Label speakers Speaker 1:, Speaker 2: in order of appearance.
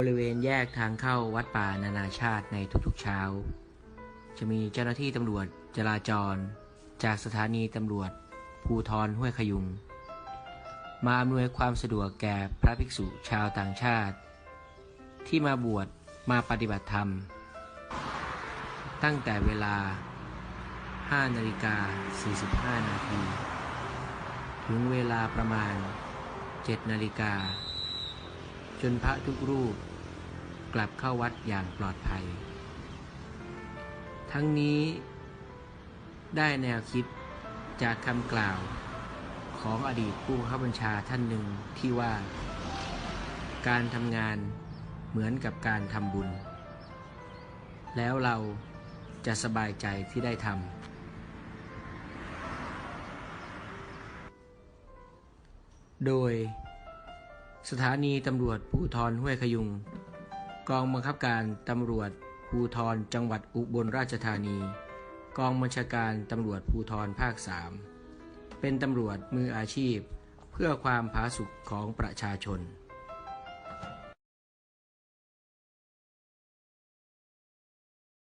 Speaker 1: บริเวณแยกทางเข้าวัดป่านานาชาติในทุกๆเช้า จะมีเจ้าหน้าที่ตำรวจจราจร จากสถานีตำรวจ ภูทรห้วยขยุง มาอำนวยความสะดวกแก่พระภิกษุชาวต่างชาติ ที่มาบวชมาปฏิบัติธรรม ตั้งแต่เวลา 5 นาฬิกา 45 นาที ถึงเวลาประมาณ 7 นาฬิกาจนพระทุกรูป กลับเข้าวัดอย่างปลอดภัย ทั้งนี้ได้แนวคิดจากคำกล่าวของอดีตผู้บังคับบัญชาท่านหนึ่งที่ว่า การทำงานเหมือนกับการทำบุญ แล้วเราจะสบายใจที่ได้ทำ โดยสถานีตำรวจภูทรห้วยขยุง กองบังคับการตำรวจภูทรจังหวัดอุบลราชธานี กองบัญชาการตำรวจภูทรภาค 3 เป็นตำรวจมืออาชีพ เพื่อความผาสุกของประชาชน